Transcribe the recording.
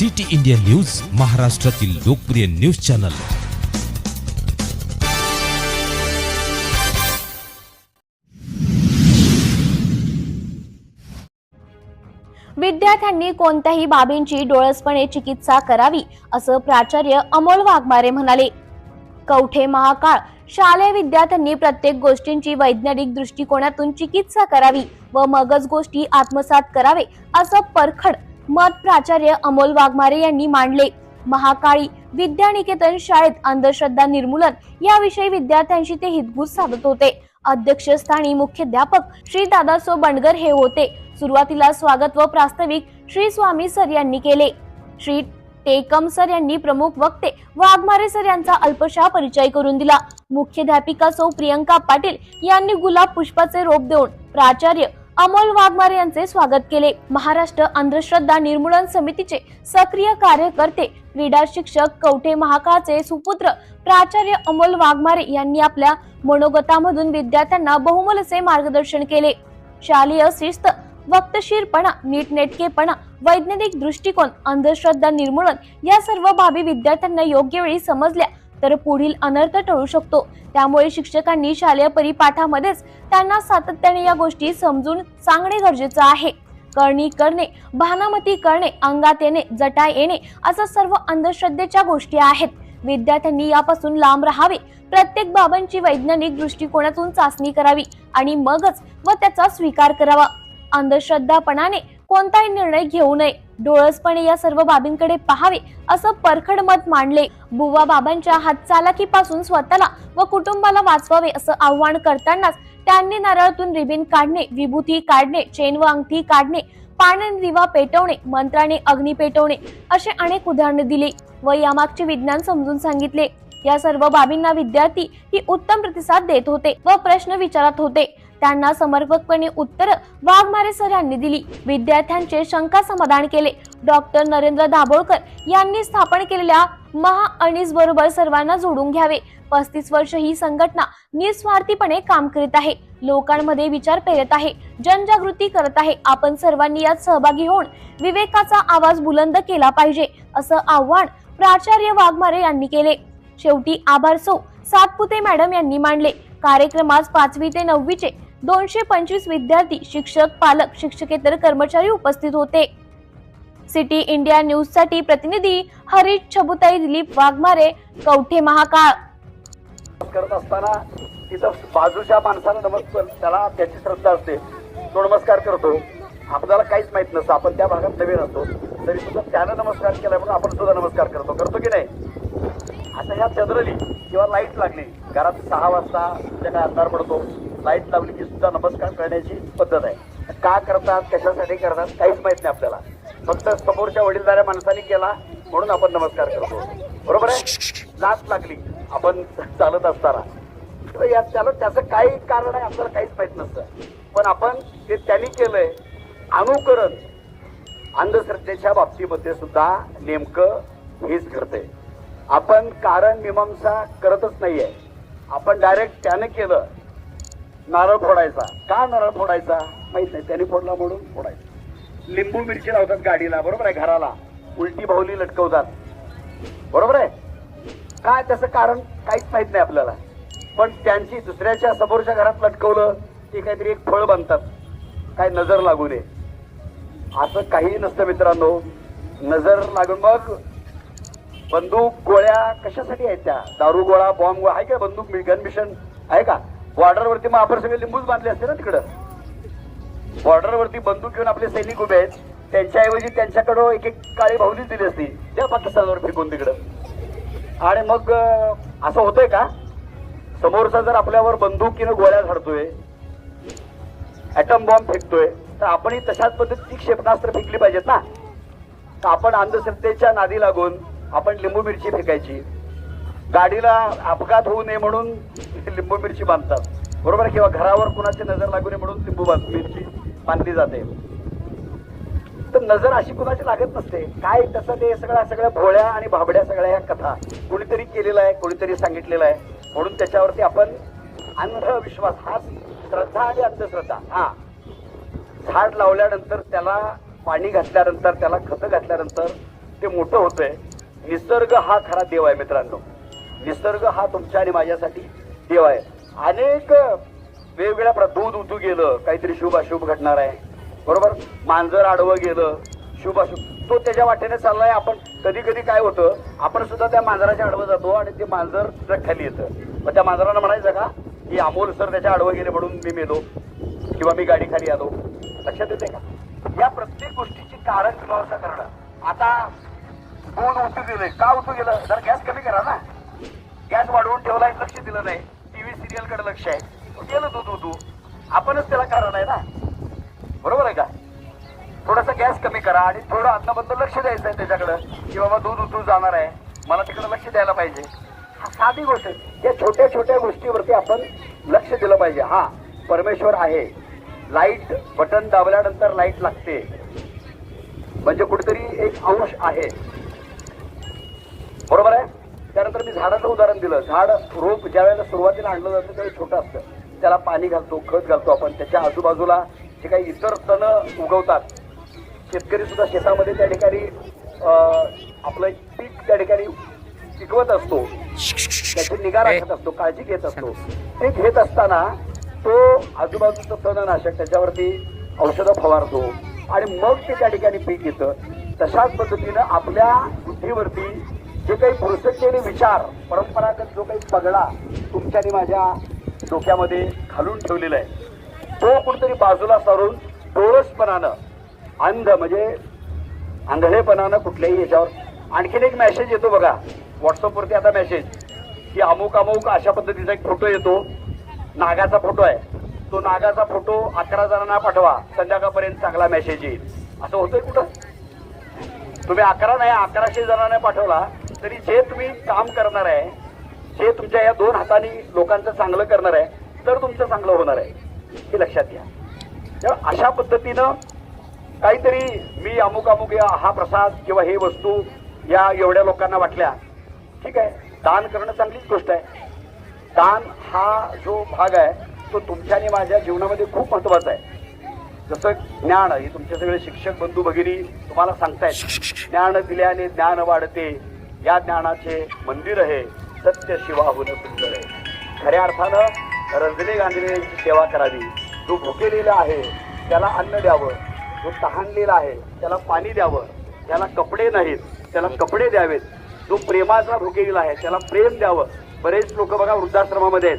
City India news महाराष्ट्रातील लोकप्रिय news channel. विद्यार्थ्यांनी कोणत्याही बाबींची डोळसपणे चिकित्सा करावी असं प्राचार्य अमोल वाघमारे म्हणाले. कवठे महाकाळ शालेय विद्यार्थ्यांनी प्रत्येक गोष्टींची वैज्ञानिक दृष्टिकोनातून चिकित्सा करावी व मगच गोष्टी आत्मसात करावे असं परखड मत प्राचार्य अमोल वाघमारे यांनी मांडले. महाकाळी विद्यानिकेतन शाळेत अंधश्रद्धा निर्मूलन याविषयी विद्यार्थ्यांशी ते हितगुज साधत होते. अध्यक्षस्थानी मुख्याध्यापक श्री दादासो बंडगर हे होते. सुरुवातीला स्वागत व प्रास्ताविक श्री स्वामी सर यांनी केले. श्री टेकम सर यांनी प्रमुख वक्ते वाघमारे सर यांचा अल्पशा परिचय करून दिला. मुख्याध्यापिका सौ प्रियंका पाटील यांनी गुलाब पुष्पाचे रोप देऊन प्राचार्य अमोल वाघमारे यांचे स्वागत केले. महाराष्ट्र अंधश्रद्धा निर्मूलन समितीचे सक्रिय कार्यकर्ते क्रीडा शिक्षक कवठे महाकाळचे सुपुत्र प्राचार्य अमोल वाघमारे यांनी आपल्या मनोगतामधून विद्यार्थ्यांना बहुमोलाचे मार्गदर्शन केले. शालेय शिस्त वक्तशीरपणा नीटनेटकेपणा वैज्ञानिक दृष्टिकोन अंधश्रद्धा निर्मूलन या सर्व बाबी विद्यार्थ्यांना योग्य वेळी समजल्या. तर पुढील अनर्थ टळू शकतो. त्यामुळे शिक्षकांनी शालेय परिपाठामध्येच त्यांना सातत्याने या गोष्टी समजून सांगणे गरजेचं आहे. करणी करणे भानामती करणे अंगात येणे जटा येणे असं सर्व अंधश्रद्धेच्या गोष्टी आहेत. विद्यार्थ्यांनी यापासून लांब राहावे. प्रत्येक बाबांची वैज्ञानिक दृष्टिकोनातून चाचणी करावी आणि मगच व त्याचा स्वीकार करावा. अंधश्रद्धापणाने कोणताही निर्णय घेऊ नये. डोळसपणे या सर्व बाबींकडे पाहावे असं परखड मत मांडले. बुवा बाबांच्या हातचालाकीपासून स्वतःला व कुटुंबाला वाचवावे असं आव्हान करतानाच त्यांनी नारळातून रिबिन काढणे विभूती काढणे चेन व अंगठी काढणे पाण्याने दिवा पेटवणे मंत्राने अग्नी पेटवणे असे अनेक उदाहरणे दिली व यामागचे विज्ञान समजून सांगितले. या सर्व बाबींना विद्यार्थी ही उत्तम प्रतिसाद देत होते व प्रश्न विचारत होते. त्यांना समर्पकपणे उत्तर वाघमारे सर यांनी दिली. विद्यार्थ्यांचे शंका समाधान केले. डॉक्टर नरेंद्र दाभोळकर यांनी स्थापन केलेल्या महा अनिस बरोबर सर्वांना जोडून घ्यावे. पस्तीस वर्ष ही संघटना निस्वार्थीपणे काम करीत आहे. लोकांमध्ये विचार पेरत आहे. जनजागृती करत आहे. आपण सर्वांनी यात सहभागी होऊन विवेकाचा आवाज बुलंद केला पाहिजे असं आव्हान प्राचार्य वाघमारे यांनी केले. शेवटी आभार सौ सातपुते मॅडम यांनी मांडले कार्यक्रमास पाचवी ते नववीचे दोनशे पंचवीस विद्यार्थी शिक्षक पालक शिक्षकेतर कर्मचारी उपस्थित होते. सिटी इंडिया न्यूजसाठी प्रतिनिधी हरीश छबुताई दिलीप वाघमारे कवठे महाकाळ. करत असताना तिथं बाजूच्या माणसाला नमस्कार त्याला त्याची श्रद्धा असते. तो नमस्कार करतो. आपल्याला काहीच माहीत नसतं आपण त्या भागात नवीन असतो तरी सुद्धा त्यानं नमस्कार केला म्हणून आपण सुद्धा नमस्कार करतो. करतो की नाही? आता ह्या चंद्रली किंवा लाइट लागली. घरात सहा वाजता तुमच्या अंधार पडतो. लाइट लावली की सुद्धा नमस्कार करण्याची पद्धत आहे. का करतात कशासाठी करतात काहीच माहीत नाही आपल्याला. फक्त समोरच्या वडीलधाऱ्या माणसाने केला म्हणून आपण नमस्कार करतो. बरोबर आहे? लाच लागली आपण चालत असताना. तर या त्याला त्याचं काही कारण आहे आपल्याला काहीच माहीत नसतं. पण आपण ते त्यांनी केलंय अनुकरण अंधश्रद्धेच्या बाबतीमध्ये सुद्धा नेमकं हेच घडतंय. आपण कारण मीमांसा करतच नाहीये. आपण डायरेक्ट त्यानं केलं नारळ फोडायचा. का नारळ फोडायचा? माहीत नाही. त्याने फोडला म्हणून फोडायचा. लिंबू मिरची लावतात गाडीला बरोबर आहे घराला. उलटी भाऊली लटकवतात. बरोबर आहे? काय त्याचं कारण? काहीच माहीत नाही आपल्याला. पण त्यांची दुसऱ्याच्या समोरच्या घरात लटकवलं की काहीतरी एक फळ बांधतात काय नजर लागू नये. असं काही नसतं मित्रांनो. नजर लागून मग बंदूक गोळ्या कशासाठी आहेत त्या? दारू गोळा बॉम्ब गोळा आहे का बंदूक? गन मिशन आहे का? बॉर्डरवरती मग आपण सगळे लिंबूच बांधले असते ना तिकडं. बॉर्डरवरती बंदूक घेऊन आपले सैनिक उभे आहेत. त्यांच्याऐवजी त्यांच्याकडं एक एक काळी भावलीच दिली असती. त्या पाकिस्तानवर फेकून तिकडं. आणि मग असं होतंय का? समोरचा जर आपल्यावर बंदुकीनं गोळ्या झाडतोय ॲटम बॉम्ब फेकतोय तर आपणही तशाच पद्धतीची क्षेपणास्त्र फेकली पाहिजेत ना. तर आपण अंधश्रद्धेच्या नादी लागून आपण लिंबू मिरची फेकायची. गाडीला अपघात होऊ नये म्हणून लिंबू मिरची बांधतात. बरोबर आहे? किंवा घरावर कुणाची नजर लागू नये म्हणून लिंबू बांध मिरची बांधली जाते. तर नजर अशी कुणाची लागत नसते. काय तसं ते सगळ्या सगळ्या भोळ्या आणि भाबड्या सगळ्या ह्या कथा कोणीतरी केलेलं आहे कोणीतरी सांगितलेलं आहे. म्हणून त्याच्यावरती आपण अंधविश्वास हा श्रद्धा आणि अंधश्रद्धा. हा. झाड लावल्यानंतर त्याला पाणी घातल्यानंतर त्याला खतं घातल्यानंतर ते मोठं होतंय. निसर्ग हा खरा देव आहे मित्रांनो. निसर्ग हा तुमच्या आणि माझ्यासाठी देव आहे. अनेक वेगवेगळ्या प्र दूध उतू गेलं काहीतरी शुभ अशुभ घडणार आहे. बरोबर? मांजर आडवं गेलं शुभ अशुभ तो त्याच्या वाटेने चाललाय. आपण कधी कधी काय होतं आपण सुद्धा त्या मांजराच्या आडवं जातो आणि ते मांजर खाली येतं. मग त्या मांजरांना म्हणायचं का की अमोल सर त्याच्या आडवं गेले म्हणून मी मेलो किंवा मी गाडी खाली आलो. लक्षात येते का? या प्रत्येक गोष्टीची कारण मीमांसा करणं आता दूध उतू गेलं का उतू गेलं? जर गॅस कमी करा ना. गॅस वाढवून ठेवला लक्ष दिलं नाही. टीव्ही सिरियलकडे लक्ष आहे. गेलं दूध तू आपणच त्याला कारण आहे ना. बरोबर आहे का? थोडासा गॅस कमी करा आणि थोडं अन्नाबद्दल लक्ष द्यायचं आहे त्याच्याकडं. की बाबा दूध उतरू जाणार आहे. मला तिकडे लक्ष द्यायला पाहिजे. हा साधी गोष्ट आहे. या छोट्या छोट्या गोष्टीवरती आपण लक्ष दिलं पाहिजे. हा परमेश्वर आहे. लाइट बटन दाबल्यानंतर लाइट लागते. म्हणजे कुठेतरी एक अंश आहे. बरोबर आहे? त्यानंतर मी झाडाचं उदाहरण दिलं. झाड रोप ज्या वेळेला सुरुवातीला आणलं जातं त्यावेळी छोटं असतं. त्याला पाणी घालतो खत घालतो आपण. त्याच्या आजूबाजूला जे काही इतर तण उगवतात शेतकरी सुद्धा शेतामध्ये त्या ठिकाणी आपलं पीक त्या ठिकाणी पिकवत असतो. त्याची निगा राखत असतो काळजी घेत असतो. ते घेत असताना तो आजूबाजूचं तणनाशक त्याच्यावरती औषधं फवारतो आणि मग ते त्या ठिकाणी पीक येतं. तशाच पद्धतीनं आपल्या बुद्धीवरती जे काही पुरसटलेले विचार परंपरागत जो काही पगडा तुमच्याने माझ्या डोक्यामध्ये घालून ठेवलेला आहे तो कुठतरी बाजूला सारून डोळसपणानं अंध म्हणजे आंधळेपणानं कुठल्याही याच्यावर आणखीन एक मॅसेज येतो बघा. व्हॉट्सअपवरती आता मॅसेज की अमुक अमुक अशा पद्धतीचा एक फोटो येतो. नागाचा फोटो आहे. तो नागाचा फोटो अकरा जणांना पाठवा. संध्याकाळपर्यंत चांगला मेसेज येईल. असं होतंय कुठं? तुम्ही अकरा नाही अकराशे जणांना पाठवला. तरी जे तुम्ही काम करणार आहे जे तुमच्या या दोन हाताने लोकांचं चांगलं करणार आहे तर तुमचं चांगलं होणार आहे हे लक्षात घ्या. तर अशा पद्धतीनं काहीतरी मी अमुक अमुक या हा प्रसाद किंवा हे वस्तू या एवढ्या लोकांना वाटल्या ठीक आहे दान करणं चांगलीच गोष्ट आहे. दान हा जो भाग आहे तो तुमच्या आणि माझ्या जीवनामध्ये खूप महत्त्वाचा आहे. जसं ज्ञान हे तुमचे सगळे शिक्षक बंधू भगिनी तुम्हाला सांगतायत. ज्ञान दिल्याने ज्ञान वाढते. या ज्ञानाचे मंदिर आहे सत्य शिवाहून सुंदर आहे. खऱ्या अर्थानं रजनी गांधींची सेवा करावी. जो भुकेलेला आहे त्याला अन्न द्यावं. जो तहानलेला आहे त्याला पाणी द्यावं. त्याला कपडे नाहीत त्याला कपडे द्यावेत. जो प्रेमाचा भुकेलेला आहे त्याला प्रेम द्यावं. बरेच लोक बघा वृद्धाश्रमामध्ये आहेत.